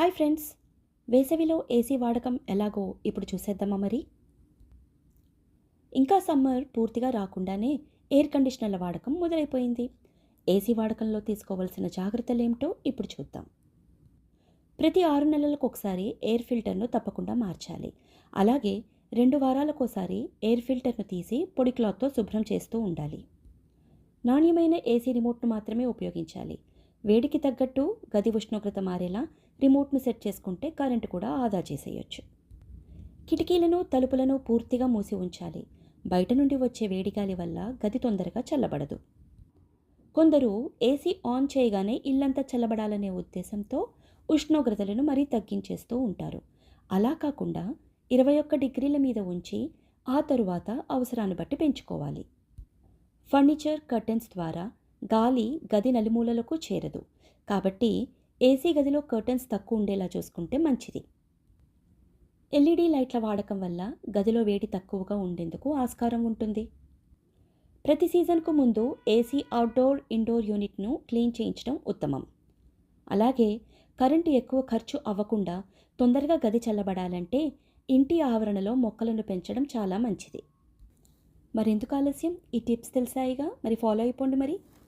Hi friends వేసవిలో AC వాడకం ఎలాగో ఇప్పుడు చూసేద్దామా మరి? ఇంకా సమ్మర్ పూర్తిగా రాకుండానే ఎయిర్ కండిషనర్ల వాడకం మొదలైపోయింది. ఏసీ వాడకంలో తీసుకోవాల్సిన జాగ్రత్తలు ఏమిటో ఇప్పుడు చూద్దాం. ప్రతి ఆరు నెలలకు ఒకసారి ఎయిర్ ఫిల్టర్ను తప్పకుండా మార్చాలి. అలాగే రెండు వారాలకోసారి ఎయిర్ ఫిల్టర్ను తీసి పొడి క్లాత్తో శుభ్రం చేస్తూ ఉండాలి. నాణ్యమైన ఏసీ రిమోట్ను మాత్రమే ఉపయోగించాలి. వేడికి తగ్గట్టు గది ఉష్ణోగ్రత మారేలా రిమోట్ను సెట్ చేసుకుంటే కరెంటు కూడా ఆదా చేసేయొచ్చు. కిటికీలను తలుపులను పూర్తిగా మూసి ఉంచాలి. బయట నుండి వచ్చే వేడిగాలి వల్ల గది తొందరగా చల్లబడదు. కొందరు ఏసీ ఆన్ చేయగానే ఇల్లంతా చల్లబడాలనే ఉద్దేశంతో ఉష్ణోగ్రతలను మరీ తగ్గించేస్తూ ఉంటారు. అలా కాకుండా ఇరవై ఒక్క డిగ్రీల మీద ఉంచి ఆ తరువాత అవసరాన్ని బట్టి పెంచుకోవాలి. ఫర్నిచర్ కర్టెన్స్ ద్వారా గాలి గది నలుమూలలకు చేరదు. కాబట్టి ఏసీ గదిలో కర్టెన్స్ తక్కువ ఉండేలా చూసుకుంటే మంచిది. ఎల్ఈడి లైట్ల వాడకం వల్ల గదిలో వేడి తక్కువగా ఉండేందుకు ఆస్కారం ఉంటుంది. ప్రతి సీజన్కు ముందు ఏసీ అవుట్డోర్ ఇండోర్ యూనిట్ను క్లీన్ చేయించడం ఉత్తమం. అలాగే కరెంటు ఎక్కువ ఖర్చు అవ్వకుండా తొందరగా గది చల్లబడాలంటే ఇంటి ఆవరణలో మొక్కలను పెంచడం చాలా మంచిది. మరెందుకు ఆలస్యం? ఈ టిప్స్ తెలిసాయిగా? మరి ఫాలో అయిపోండి మరి.